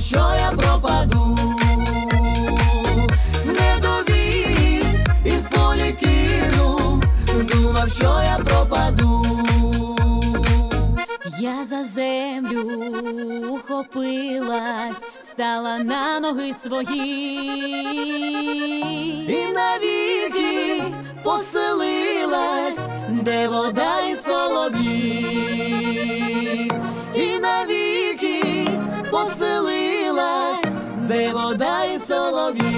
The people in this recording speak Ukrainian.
Що я пропаду, не довіз і в полі кину, думав, що я пропаду. Я за землю ухопилась, стала на ноги свої. І навіки поселилась, де вода і солодні, і навіки posso навіки поселилась,